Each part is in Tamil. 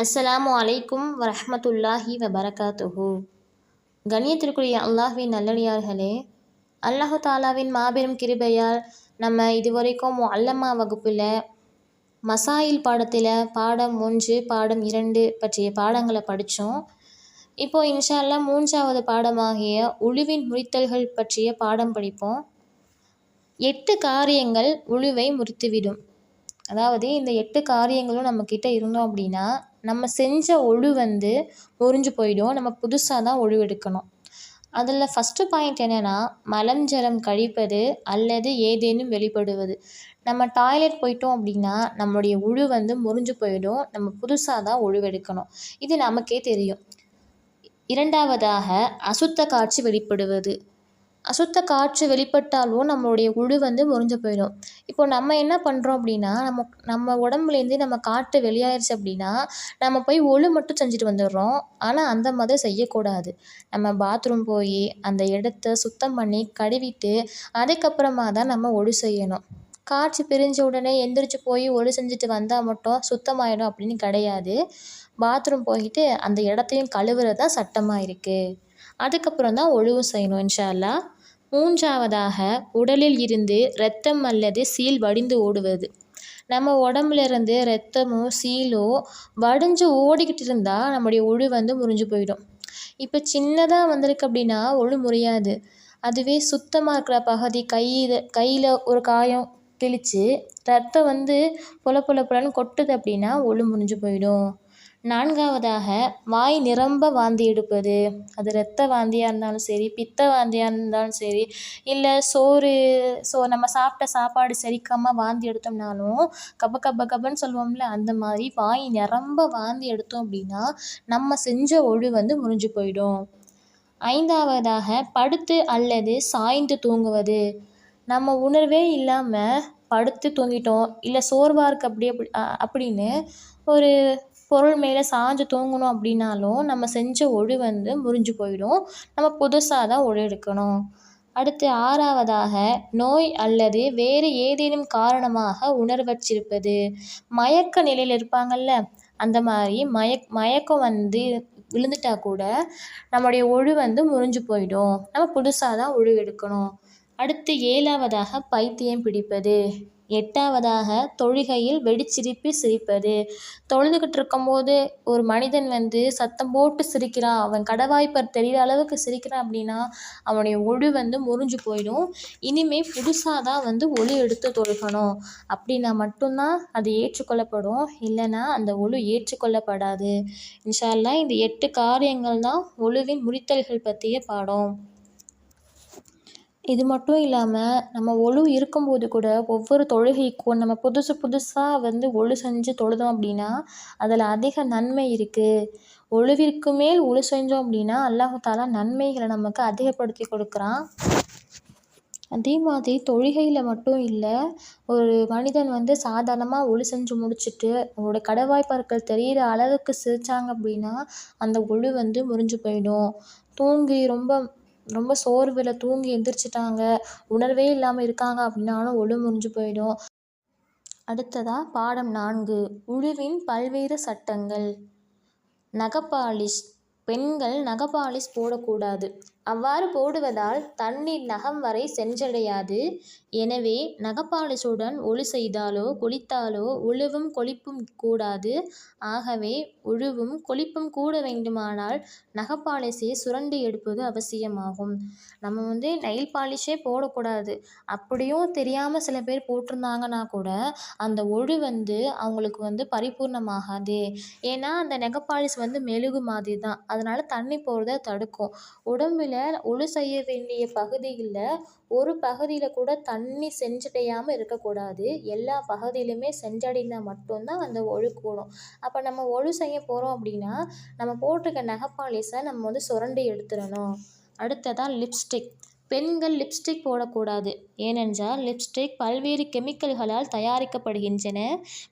அஸ்ஸலாமு அலைக்கும் வரஹ்மத்துல்லாஹி வபரகாத்துஹு. கண்ணியத்திற்குரிய அல்லாஹ்வின் நல்லடியார்களே அல்லாஹு தாலாவின் மாபெரும் கிருபையால் நம்ம இதுவரைக்கும் அல்லம்மா வகுப்பில் மசாயில் பாடத்தில் பாடம் ஒன்று பாடம் இரண்டு பற்றிய பாடங்களை படித்தோம் இப்போ இன்ஷா மூன்றாவது பாடமாகிய உழுவின் முறித்தல்கள் பற்றிய பாடம் படிப்போம். எட்டு காரியங்கள் உழுவை முறித்துவிடும். அதாவது இந்த எட்டு காரியங்களும் நம்மக்கிட்ட இருந்தோம் அப்படின்னா நம்ம செஞ்ச ஒழு வந்து முறிஞ்சு போயிடும். நம்ம புதுசாக தான் ஒழு எடுக்கணும். அதில் ஃபஸ்ட்டு பாயிண்ட் என்னென்னா மலம் ஜலம் கழிப்பது அல்லது ஏதேனும் வெளிப்படுவது. நம்ம டாய்லெட் போயிட்டோம் அப்படின்னா நம்மளுடைய உழு வந்து முறிஞ்சு போயிடும். நம்ம புதுசாக தான் உழுவெடுக்கணும் இது நமக்கே தெரியும். இரண்டாவதாக அசுத்த காட்சி வெளிப்படுவது. அசுத்த காற்று வெளிப்பட்டாலும் நம்மளுடைய உழு வந்து முறிஞ்சு போயிடும். இப்போ நம்ம என்ன பண்ணுறோம் அப்படின்னா நம்ம நம்ம உடம்புலேருந்து நம்ம காற்று வெளியாயிருச்சு அப்படின்னா நம்ம போய் ஒழு மட்டும் செஞ்சுட்டு வந்துடுறோம். ஆனால் அந்த மாதிரி செய்யக்கூடாது. நம்ம பாத்ரூம் போய் அந்த இடத்த சுத்தம் பண்ணி கழுவிட்டு அதுக்கப்புறமா தான் நம்ம ஒழு செய்யணும். காற்று பிரிஞ்ச உடனே எந்திரிச்சு போய் ஒழு செஞ்சுட்டு வந்தால் மட்டும் சுத்தமாயிடும் அப்படின்னு கிடையாது. பாத்ரூம் போயிட்டு அந்த இடத்தையும் கழுவுறது தான் சட்டமாக இருக்குது அதுக்கப்புறம் தான் ஒழுவும் செய்யணும் இன்ஷா மூன்றாவதாக உடலில் இருந்து இரத்தம் அல்லது சீல் வடிந்து ஓடுவது. நம்ம உடம்புல இருந்து ரத்தமோ சீலோ வடிஞ்சு ஓடிக்கிட்டு இருந்தால் நம்முடைய ஒழு வந்து முறிஞ்சு போயிடும். இப்போ சின்னதாக வந்திருக்கு அப்படின்னா ஒழு முறியாது. அதுவே சுத்தமாக இருக்கிற பகுதி கையில் கையில் ஒரு காயம் கிழிச்சு ரத்தம் வந்து பொல பொல பொலன்னு கொட்டுது அப்படின்னா ஒழு முறிஞ்சு போயிடும். நான்காவதாக வாய் நிரம்ப வாந்தி எடுப்பது அது இரத்த வாந்தியாக இருந்தாலும் சரி பித்த வாந்தியாக இருந்தாலும் சரி இல்லை சோறு ஸோ நம்ம சாப்பிட்ட சாப்பாடு செரிக்காமல் வாந்தி எடுத்தோம்னாலும் கப கப கபன்னு சொல்லுவோம்ல அந்த மாதிரி வாய் நிரம்ப வாந்தி எடுத்தோம் அப்படின்னா நம்ம செஞ்ச ஒழு வந்து முறிஞ்சு போயிடும். ஐந்தாவதாக படுத்து அல்லது சாய்ந்து தூங்குவது. நம்ம உணர்வே இல்லாமல் படுத்து தூங்கிட்டோம் இல்லை சோர்வாக இருக்குது அப்படி அப்படின்னு ஒரு பொருள் மேலே சாஞ்சு தூங்கணும் அப்படின்னாலும் நம்ம செஞ்ச ஒழு வந்து முறிஞ்சு போயிடும். நம்ம புதுசாக தான் ஒழு எடுக்கணும். அடுத்து ஆறாவதாக நோய் அல்லது வேறு ஏதேனும் காரணமாக உணர்வச்சிருப்பது மயக்க நிலையில் இருப்பாங்கள்ல அந்த மாதிரி மயக் மயக்கம் வந்து விழுந்துட்டா கூட நம்முடைய ஒழு வந்து முறிஞ்சு போயிடும். நம்ம புதுசாக தான் ஒழு எடுக்கணும். அடுத்து ஏழாவதாக பைத்தியம் பிடிப்பது. எட்டாவதாக தொழுகையில் வெடிச்சிரிப்பி சிரிப்பது. தொழுதுகிட்டு இருக்கும்போது ஒரு மனிதன் வந்து சத்தம் போட்டு சிரிக்கிறான் அவன் கடவாய்ப்பர் தெரிகிற அளவுக்கு சிரிக்கிறான் அப்படின்னா அவனுடைய ஒழு வந்து முறிஞ்சு போயிடும். இனிமேல் புதுசாக தான் வந்து ஒழு எடுத்து தொழுகணும். அப்படின்னா மட்டும்தான் அது ஏற்றுக்கொள்ளப்படும். இல்லைன்னா அந்த ஒழு ஏற்றுக்கொள்ளப்படாது. இன்ஷால்லாம் இந்த எட்டு காரியங்கள் தான் ஒழுவின் முறித்தல்கள் பற்றிய பாடம். இது மட்டும் இல்லாமல் நம்ம ஒழு இருக்கும்போது கூட ஒவ்வொரு தொழுகைக்கும் நம்ம புதுசு புதுசாக வந்து ஒழு செஞ்சு தொழுதோம் அப்படின்னா அதில் அதிக நன்மை இருக்குது ஒழுவிற்கு மேல் ஒழு செஞ்சோம் அப்படின்னா அல்லாஹாலா நன்மைகளை நமக்கு அதிகப்படுத்தி கொடுக்குறான். அதே மாதிரி தொழுகையில் மட்டும் இல்லை ஒரு மனிதன் வந்து சாதாரணமாக ஒழு செஞ்சு முடிச்சுட்டு அவங்களோட கடவாய்ப்பற்கள் தெரிகிற அளவுக்கு சிரித்தாங்க அப்படின்னா அந்த ஒழு வந்து முறிஞ்சு போயிடும். தூங்கி ரொம்ப ரொம்ப சோர்வில் தூங்கி எந்திரிச்சிட்டாங்க. உணர்வே இல்லாமல் இருக்காங்க அப்படின்னாலும் ஒழு முறிஞ்சு போயிடும். அடுத்ததாக பாடம் நான்கு. உழுவின் பல்வேறு சட்டங்கள். நகப்பாலிஷ். பெண்கள் நகப்பாலிஷ் போடக்கூடாது. அவ்வாறு போடுவதால் தண்ணீர் நகம் வரை சென்றடையாது. எனவே நகப்பாலிஷுடன் ஒழு செய்தாலோ குளித்தாலோ உழுவும் கொளிப்பும் கூடாது. ஆகவே உழுவும் கொளிப்பும் கூட வேண்டுமானால் நகப்பாலிஷை சுரண்டி எடுப்பது அவசியமாகும். நம்ம வந்து நெயில் பாலிஷே போடக்கூடாது. அப்படியும் தெரியாமல் சில பேர் போட்டிருந்தாங்கன்னா கூட அந்த ஒழு வந்து அவங்களுக்கு வந்து பரிபூர்ணமாகாது. ஏன்னா அந்த நெகப்பாலிஷ் வந்து மெழுகு மாதிரி தான் அதனால் தண்ணி போகிறத தடுக்கும். உடம்பில் ஒழு செய்ய வேண்டிய பகுதியில் ஒரு பகுதியில் கூட தண்ணி செஞ்சடையாமல் இருக்கக்கூடாது. எல்லா பகுதியிலுமே செஞ்சடைந்தால் மட்டும்தான் அந்த ஒழு கூடும். அப்போ நம்ம ஒழு செய்ய போகிறோம் அப்படின்னா நம்ம போட்டிருக்க நெகப்பாலிஷை நம்ம வந்து சுரண்டி எடுத்துடணும். அடுத்ததாக லிப்ஸ்டிக் பெண்கள் லிப்ஸ்டிக் போடக்கூடாது. ஏனென்றால் லிப்ஸ்டிக் பல்வேறு கெமிக்கல்களால் தயாரிக்கப்படுகின்றன.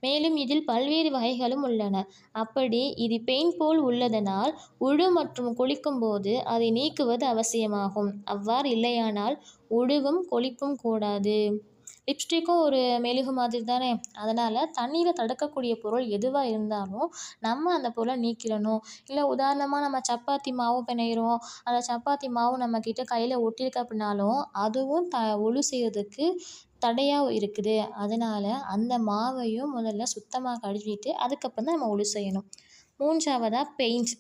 மேலும் இதில் பல்வேறு வகைகளும் உள்ளன. அப்படி இது பெயிண்ட் போல் உள்ளதனால் உழு மற்றும் குளிக்கும் போது அதை நீக்குவது அவசியமாகும். அவ்வாறு இல்லையானால் உழுவும் கொளிப்பும் கூடாது. லிப்ஸ்டிக்கும் ஒரு மெழுகு மாதிரி தானே அதனால் தண்ணீரை தடுக்கக்கூடிய பொருள் எதுவாக இருந்தாலும் நம்ம அந்த பொருளை நீக்கிடணும். இல்லை உதாரணமாக நம்ம சப்பாத்தி மாவு பிணையிறோம். அந்த சப்பாத்தி மாவு நம்மக்கிட்ட கையில் ஒட்டியிருக்கு அப்படின்னாலும் அதுவும் த ஒழு செய்கிறதுக்கு தடையாக இருக்குது. அதனால் அந்த மாவையும் முதல்ல சுத்தமாக கழுவிட்டு அதுக்கப்புறம் தான் நம்ம ஒழு செய்யணும். மூன்றாவதாக பெயிண்ட்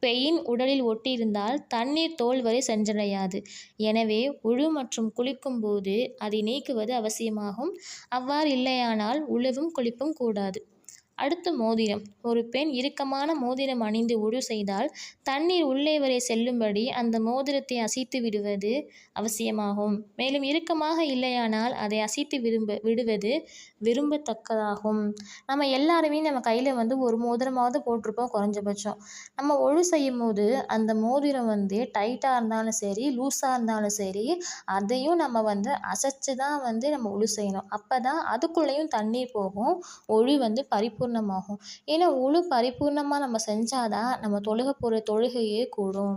பெயின் உடலில் ஒட்டியிருந்தால் தண்ணீர் தோல் வரை சென்றடையாது. எனவே உழு மற்றும் குளிக்கும் போது அதை நீக்குவது அவசியமாகும். அவ்வாறு இல்லையானால் உழுவும் குளிப்பும் கூடாது. அடுத்து மோதிரம். ஒரு பெண் இறுக்கமான மோதிரம் அணிந்து உழு செய்தால் தண்ணீர் உள்ளே வரை செல்லும்படி அந்த மோதிரத்தை அசைத்து விடுவது அவசியமாகும். மேலும் இறுக்கமாக இல்லையானால் அதை அசைத்து விரும்ப விடுவது விரும்பத்தக்கதாகும். நம்ம எல்லாருமே நம்ம கையில் வந்து ஒரு மோதிரமாவது போட்டிருப்போம் குறைஞ்சபட்சம். நம்ம ஒழு செய்யும் போது அந்த மோதிரம் வந்து டைட்டாக இருந்தாலும் சரி லூஸாக இருந்தாலும் சரி அதையும் நம்ம வந்து அசைச்சு தான் வந்து நம்ம ஒழு செய்யணும். அப்போ தான் அதுக்குள்ளேயும் தண்ணீர் போகும் ஒழு வந்து பரிபூர்ணமாகும். ஏன்னா முழு பரிபூர்ணமாக நம்ம செஞ்சால் தான் நம்ம தொழுக போகிற தொழுகையே கூடும்.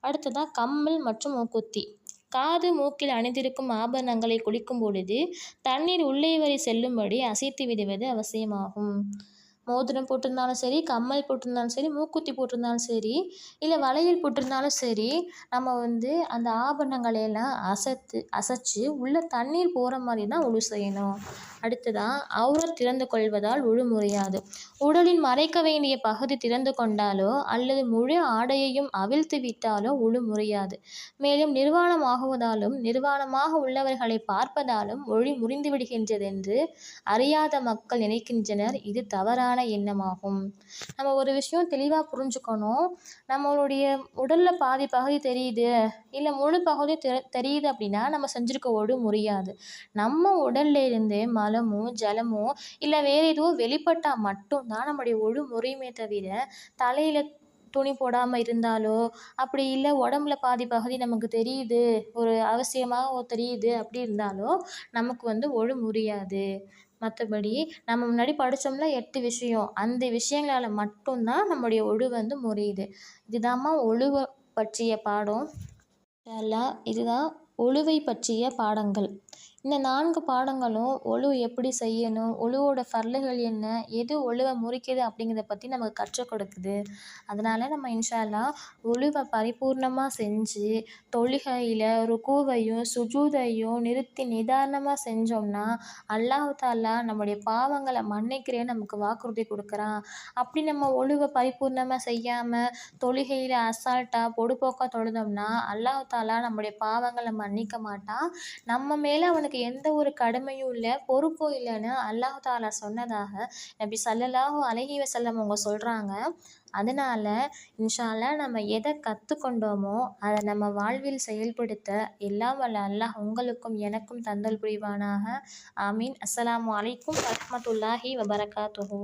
அடுத்ததாக கம்மல் மற்றும் மூக்குத்தி. காது மூக்கில் அணிந்திருக்கும் ஆபரணங்களை குளிக்கும் பொழுது தண்ணீர் உள்ளே வரை செல்லும்படி அசைத்து விடுவது அவசியமாகும். மோதிரம் போட்டிருந்தாலும் சரி கம்மல் போட்டிருந்தாலும் சரி மூக்குத்தி போட்டிருந்தாலும் சரி இல்லை வளையல் போட்டிருந்தாலும் சரி நம்ம வந்து அந்த ஆபரணங்களை எல்லாம் அசைத்து அசைச்சு உள்ளே தண்ணீர் போகிற மாதிரி தான் உழு செய்யணும். அடுத்ததான் அவுரத் திறந்து கொள்வதால் உழு முறையாது. உடலின் மறைக்க வேண்டிய பகுதி திறந்து கொண்டாலோ அல்லது முழு ஆடையையும் அவிழ்த்து விட்டாலோ உழு முறையாது. மேலும் நிர்வாணமாகுவதாலும் நிர்வாணமாக உள்ளவர்களை பார்ப்பதாலும் ஒளி முறிந்து விடுகின்றதென்று அறியாத மக்கள் நினைக்கின்றனர். இது தவறான எண்ணமாகும். நம்ம ஒரு விஷயம் தெளிவாக புரிஞ்சுக்கணும். நம்மளுடைய உடலில் பாதி பகுதி தெரியுது இல்லை முழு பகுதி தெ தெரியுது அப்படின்னா நம்ம செஞ்சுருக்க ஒழு முறியாது. நம்ம உடல்ல இருந்து மலமோ ஜலமோ இல்லை வேறு எதுவும் வெளிப்பட்டால் மட்டும்தான் நம்முடைய ஒழு முறையுமே தவிர தலையில் துணி போடாமல் இருந்தாலோ அப்படி இல்லை உடம்புல பாதி பகுதி நமக்கு தெரியுது ஒரு அவசியமாக தெரியுது அப்படி இருந்தாலோ நமக்கு வந்து ஒழு முறியாது. மற்றபடி நம்ம முன்னாடி படித்தோம்ல எட்டு விஷயம். அந்த விஷயங்களால் மட்டும்தான் நம்முடைய ஒழு வந்து முறையுது. இதுதாம்மா ஒழுவை பற்றிய பாடம். இன்ஷா இதுதான் ஒழுவை பற்றிய பாடங்கள். இந்த நான்கு பாடங்களும் ஒழு எப்படி செய்யணும் ஒழுவோட ஃபர்லுகள் என்ன எது ஒழுவை முறிக்குது அப்படிங்கிறத பற்றி நமக்கு கற்றுக் கொடுக்குது. அதனால் நம்ம இன்ஷா ஒழுவை பரிபூர்ணமாக செஞ்சு தொழுகையில் ருக்குவையும் சுஜூதையும் நிறுத்தி நிதானமாக செஞ்சோம்னா அல்லாஹ் தாலா நம்முடைய பாவங்களை மன்னிக்கிறேன்னு நமக்கு வாக்குறுதி கொடுக்குறான். அப்படி நம்ம ஒழுவை பரிபூர்ணமாக செய்யாமல் தொழுகையில் அசால்ட்டாக பொடுபோக்காக தொழுதோம்னா அல்லாஹ் தாலா நம்முடைய பாவங்களை மன்னிக்க மாட்டான். நம்ம மேலே அவனுக்கு எந்த ஒரு கடமையும் இல்லை பொறுப்பும் இல்லைன்னு அல்லாஹ் தாலா சொன்னதாக நபி சல்லல்லாஹூ அலைஹி வசல்லம் அவங்க சொல்கிறாங்க அதனால் இன்ஷால்லா நம்ம எதை கற்றுக்கொண்டோமோ அதை நம்ம வாழ்வில் செயல்படுத்த எல்லாம் வல்ல அல்லாஹ் உங்களுக்கும் எனக்கும் தந்தல் புரிவானாக. ஆமீன். அஸ்லாம் அலைக்கும் வரமத்துல்லாஹி வபரகாத்துஹூ.